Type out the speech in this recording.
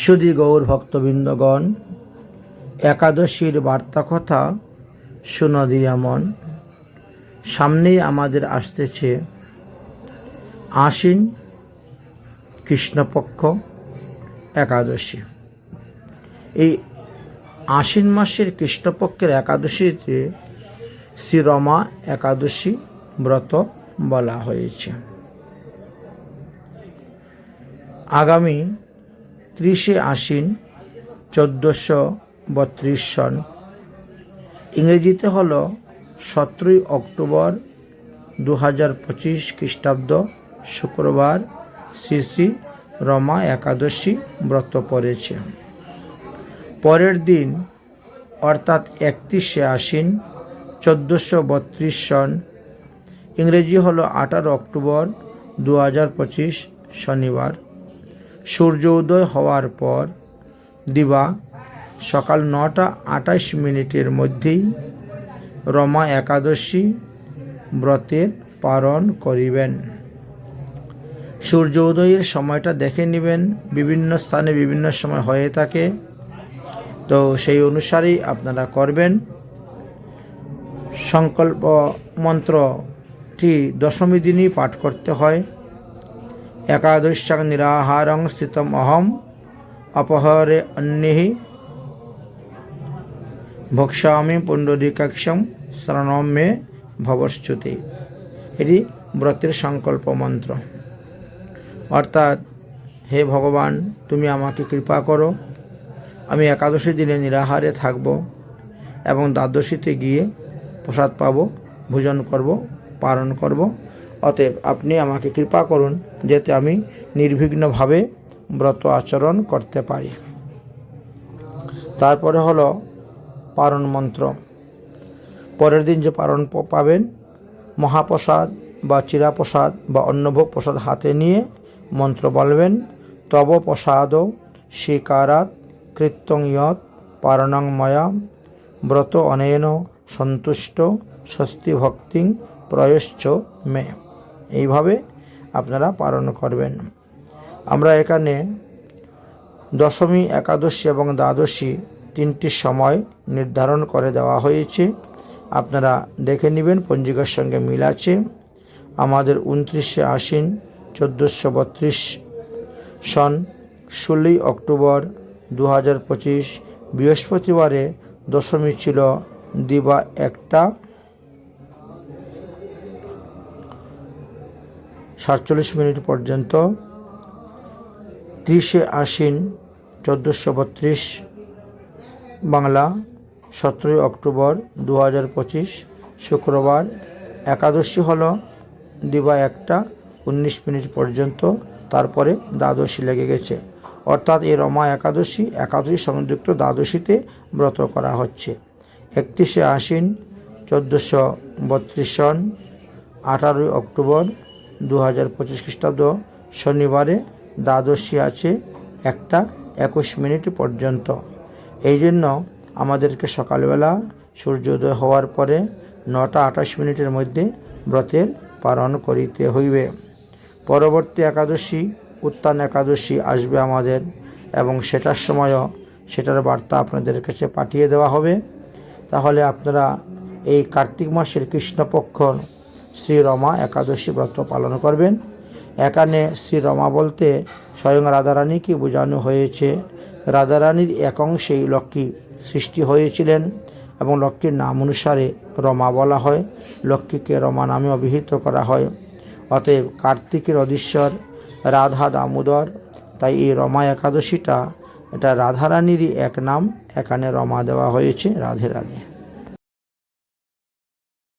সুদী গৌর ভক্তবৃন্দগণ, একাদশীর বার্তা কথা সুনদিয়া মন। সামনেই আমাদের আসতেছে আশ্বিন কৃষ্ণপক্ষ একাদশী। এই আশ্বিন মাসের কৃষ্ণপক্ষের একাদশীতে শ্রীরমা একাদশী ব্রত বলা হয়েছে। আগামী ত্রিশে আশ্বিন চোদ্দোশো বত্রিশ সন। ইংরেজিতে হল সতেরোই অক্টোবর দু হাজার পঁচিশ খ্রিস্টাব্দ শুক্রবার শ্রী শ্রী রমা একাদশী ব্রত পড়েছে। পরের দিন অর্থাৎ একত্রিশে আশ্বিন চোদ্দোশো বত্রিশ সন, ইংরেজি হলো আঠারো অক্টোবর দু হাজার পঁচিশ শনিবার। সূর্য উদয় হওয়ার পর দিবা সকাল নটা আঠাশ মিনিটের মধ্যেই রমা একাদশী ব্রতের পালন করিবেন। সূর্য উদয়ের সময়টা দেখে নেবেন, বিভিন্ন স্থানে বিভিন্ন সময় হয়ে থাকে। তো সেই অনুসারেই আপনারা করবেন। সংকল্প মন্ত্রটি দশমী দিনই পাঠ করতে হয়। একাদশ্যাং নিরাহারং স্থিতম অহম অপহরে অন্যেহি ভক্সামি পুণ্ডরিকাক্ষম শরণম মে ভবশ্চুতি এটি ব্রতের সংকল্প মন্ত্র অর্থাৎ হে ভগবান, তুমি আমাকে কৃপা করো। আমি একাদশী দিনে নিরাহারে থাকব এবং দ্বাদশীতে গিয়ে প্রসাদ পাবো, ভোজন করব, পালন করব। অতএব আপনি আমাকে কৃপা করুন যাতে আমি নির্বিঘ্নভাবে ব্রত আচরণ করতে পারি। তারপরে হলো পারণ মন্ত্র। পরের দিন যে পারণ পাবেন, মহাপ্রসাদ বা চিরাপ্রসাদ বা অন্নভোগ প্রসাদ হাতে নিয়ে মন্ত্র বলবেন, তব প্রসাদ স্বীকারাত কৃত্যং ইয়ৎ পারণং ময়া ব্রত অনেন সন্তুষ্ট স্বস্তি ভক্তিং প্রয়শ্চ মে। এইভাবে আপনারা পালন করবেন। আমরা এখানে দশমী, একাদশী এবং দ্বাদশী তিনটি সময় নির্ধারণ করে দেওয়া হয়েছে। আপনারা দেখে নেবেন, পঞ্জিকার সঙ্গে মিল আছে। আমাদের উনত্রিশে আশ্বিন, চোদ্দোশো বত্রিশ সন ষোলোই অক্টোবর দু হাজার পঁচিশ, বৃহস্পতিবারে দশমী ছিল দিবা একটা। সাতচল্লিশ মিনিট পর্যন্ত। ত্রিশে আশ্বিন চোদ্দোশো বত্রিশ বাংলা, সতেরোই অক্টোবর দু হাজার পঁচিশ শুক্রবার। একাদশী হল দিবা একটা, উনিশ মিনিট পর্যন্ত, তারপরে দ্বাদশী লেগে গেছে। অর্থাৎ এই রমা একাদশী একাদশী সংযুক্ত দ্বাদশীতে ব্রত করা হচ্ছে। একত্রিশে আশ্বিন চোদ্দোশো বত্রিশ সন, আঠারোই অক্টোবর দু হাজার পঁচিশ খ্রিস্টাব্দ শনিবারে দ্বাদশী আছে একটা একুশ মিনিট পর্যন্ত। এই জন্য আমাদেরকে সকালবেলা সূর্যোদয় হওয়ার পরে নটা আঠাশ মিনিটের মধ্যে ব্রতের পালন করিতে হইবে। পরবর্তী একাদশী উত্তান একাদশী আসবে আমাদের এবং সেটার সময়ও সেটার বার্তা আপনাদের কাছে পাঠিয়ে দেওয়া হবে। তাহলে আপনারা এই কার্তিক মাসের কৃষ্ণপক্ষ শ্রী রমা একাদশী ব্রত পালন করবেন। এখানে শ্রী রমা বলতে স্বয়ং রাধারানীকে বোঝানো হয়েছে। রাধারানীর এক অংশেই লক্ষ্মী সৃষ্টি হয়েছিলেন এবং লক্ষ্মীর নাম অনুসারে রমা বলা হয়। লক্ষ্মীকে রমা নামে অভিহিত করা হয়। অতএব কার্তিকের অধীশ্বর, রাধা দামোদর, তাই এই রমা একাদশীটা, এটা রাধারানীরই এক নাম। এখানে রমা দেওয়া হয়েছে রাধে রাধে।